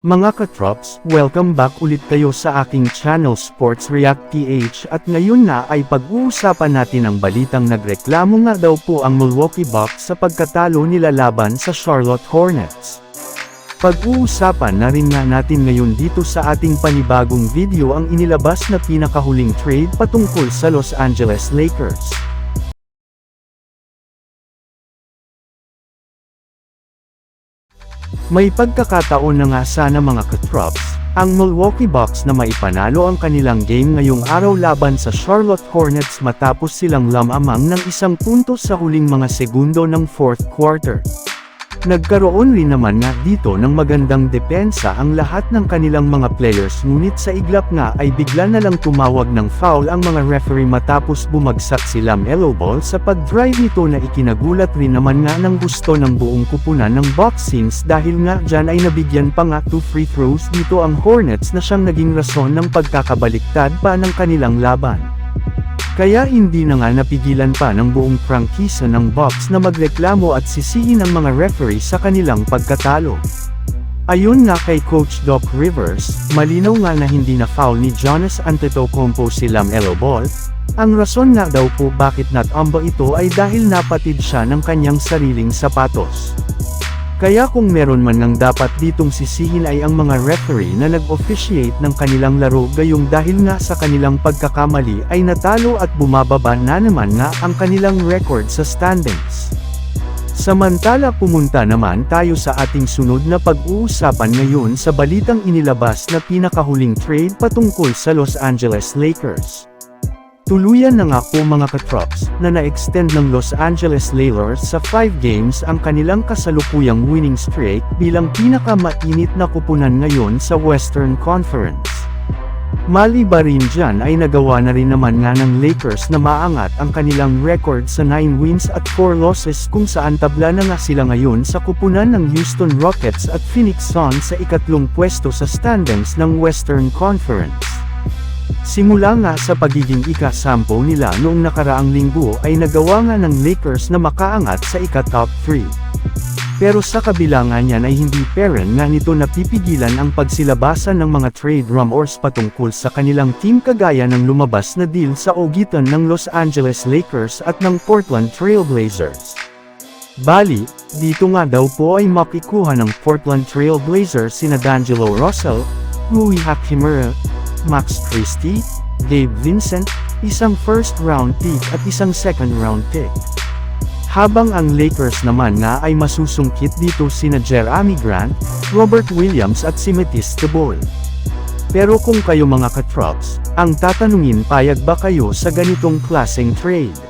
Mga katrops, welcome back ulit kayo sa aking channel Sports React PH at ngayon na ay pag-uusapan natin ang balitang nagreklamo nga daw po ang Milwaukee Bucks sa pagkatalo nila laban sa Charlotte Hornets. Pag-uusapan na rin nga natin ngayon dito sa ating panibagong video ang inilabas na pinakahuling trade patungkol sa Los Angeles Lakers. May pagkakataon na nga sana mga katrops, ang Milwaukee Bucks na maipanalo ang kanilang game ngayong araw laban sa Charlotte Hornets matapos silang lamamang ng isang punto sa huling mga segundo ng fourth quarter. Nagkaroon rin naman nga dito ng magandang depensa ang lahat ng kanilang mga players ngunit sa iglap nga ay bigla na lang tumawag ng foul ang mga referee matapos bumagsak si Lamelo Ball sa pag-drive nito na ikinagulat rin naman nga ng gusto ng buong kupunan ng boxings dahil nga dyan ay nabigyan pa nga 2 free throws dito ang Hornets na siyang naging rason ng pagkakabaliktad pa ng kanilang laban. Kaya hindi na nga napigilan pa ng buong prangkisa ng Bucks na magreklamo at sisihin ang mga referee sa kanilang pagkatalo. Ayon nga kay Coach Doc Rivers, malinaw nga na hindi na foul ni Jonas Antetokounmpo si Lamelo Ball, ang rason nga daw po bakit natumba ito ay dahil napatid siya ng kanyang sariling sapatos. Kaya kung meron man ng dapat ditong sisihin ay ang mga referee na nag-officiate ng kanilang laro gayong dahil nga sa kanilang pagkakamali ay natalo at bumababa na naman nga ang kanilang record sa standings. Samantala pumunta naman tayo sa ating sunod na pag-uusapan ngayon sa balitang inilabas na pinakahuling trade patungkol sa Los Angeles Lakers. Tuluyan na nga po mga katrops, na na-extend ng Los Angeles Lakers sa 5 games ang kanilang kasalukuyang winning streak bilang pinakamainit na kupunan ngayon sa Western Conference. Maliba rin dyan ay nagawa na rin naman nga ng Lakers na maangat ang kanilang record sa 9 wins at 4 losses kung saan tabla na nga sila ngayon sa kupunan ng Houston Rockets at Phoenix Suns sa ikatlong pwesto sa standings ng Western Conference. Simula nga sa pagiging ika-sampo nila noong nakaraang linggo ay nagawa nga ng Lakers na makaangat sa ika-top 3. Pero sa kabila nga niyan ay hindi peren nga nito napipigilan ang pagsilabasan ng mga trade rumors patungkol sa kanilang team kagaya ng lumabas na deal sa ogitan ng Los Angeles Lakers at ng Portland Trail Blazers. Bali, dito nga daw po ay makikuha ng Portland Trail Blazers sina D'Angelo Russell, Rui Hachimura, Max Christie, Gabe Vincent, isang first round pick at isang second round pick. Habang ang Lakers naman nga ay masusungkit dito sina Jeremy Grant, Robert Williams at si Matisse Tebol. Pero kung kayo mga katrops, ang tatanungin payag ba kayo sa ganitong klaseng trade?